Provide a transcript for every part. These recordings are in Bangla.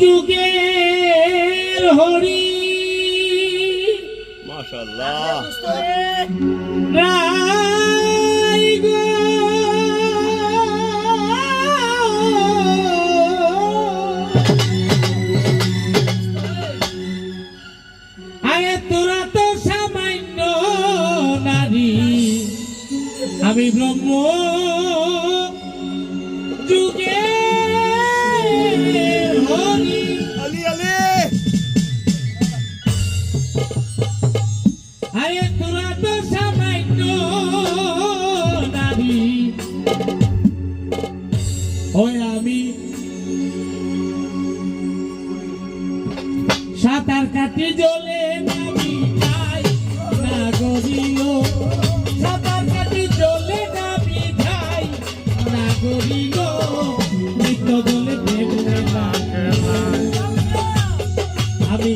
যুগের হরি। মাশাল্লাহ সাঁতার কাটি জলে নামি যাই না সাঁতার কাটি জলে নামি যাই না গরিল নিত্য জলে দেব আমি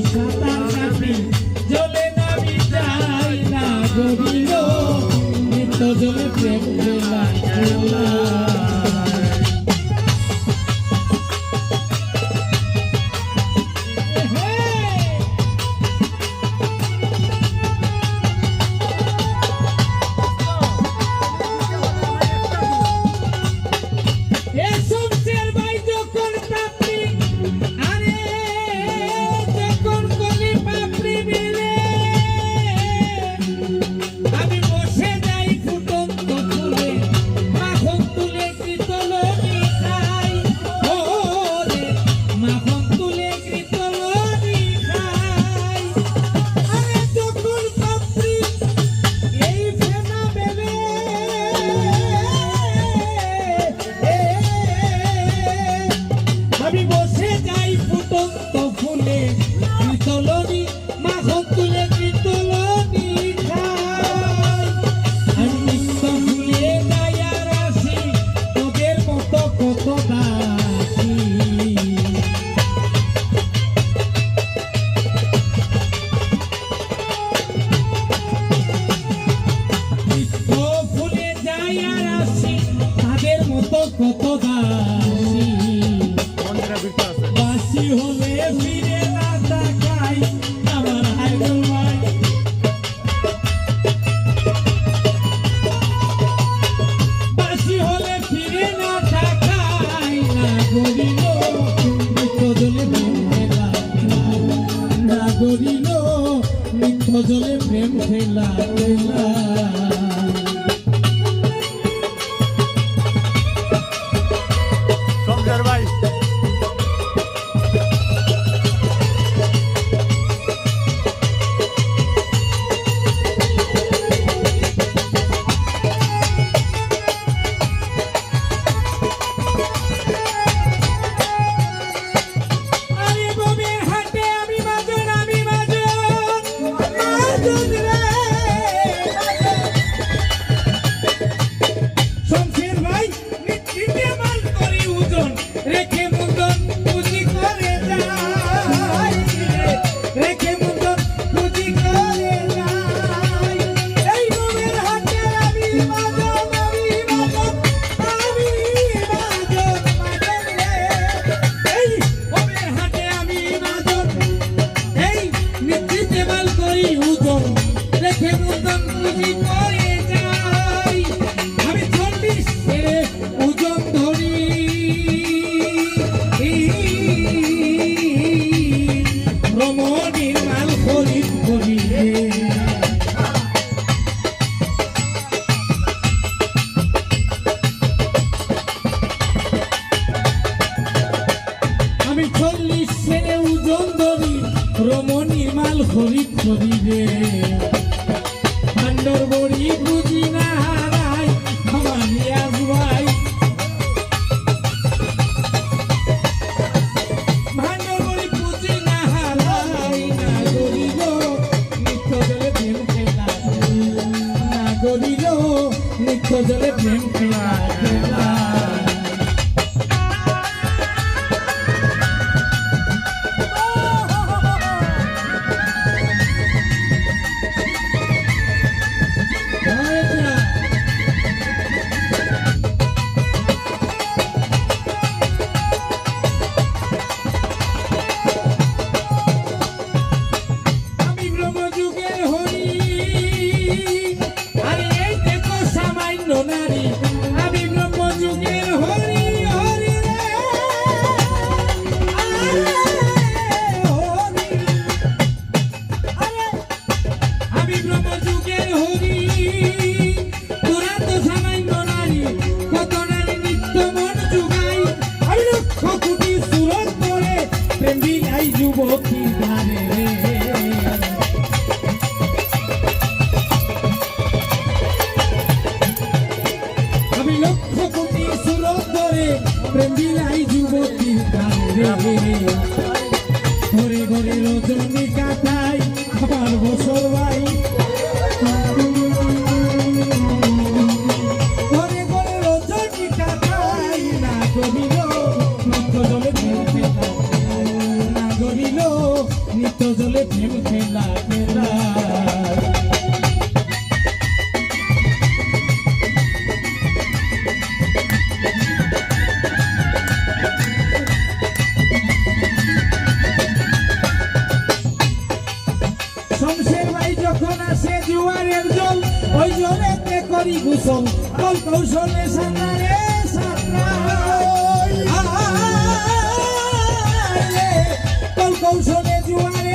জলে প্রেম খেলা খেলা Ритм খরিদ ছবি যে ভান্ডর বড়ি বুঝি না। কোটি সুরত ধরে প্রেম বিলাই যুবতী ধারে ঘরে ঘরে রজনী কাটাই বছর ভাই ঘরে ঘরে রজনী কাটাই না করিল নিত্য জলে প্রেম খেলা। না করিল নিত্য খেলা। করি গোসল কল কৌশলে সাঁতারে কল কৌশলে জুয়ারে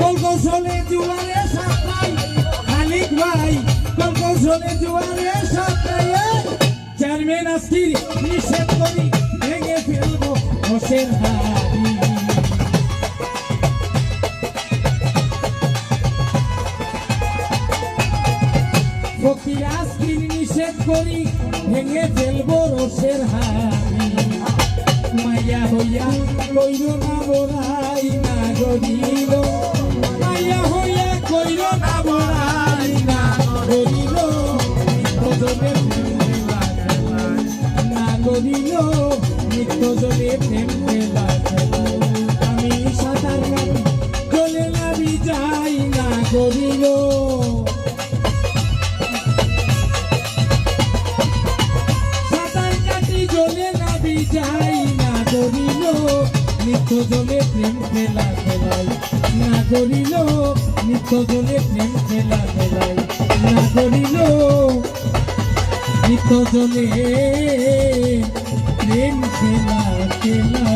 কল কৌশলে জুয়ারে সাঁতরাই। খালিক ভাই, কল কৌশলে জুয়ারে সাঁতরাই। চেয়ারম্যান আজকির নিষেধ করি, ভেঙে ফেলব হোসেন হাড়ি ফকির আজকির নিষেধ করি, ভেঙে ফেলব রসের হাড়ি। মাইয়া হইয়া কইর না বলাই না গরিল মাইয়া হইয়া কইর না বলাই না গরিল না গরিল নিত্য জলে প্রেম আমি সাঁতার কাটি জলে নাবি যাই, না গরিল নিত্য জলে প্রেম খেলা খেলাই। না করিল নিত্য জলে প্রেম খেলা খেলাই। না করিল নিত্য জলে প্রেম খেলা খেলা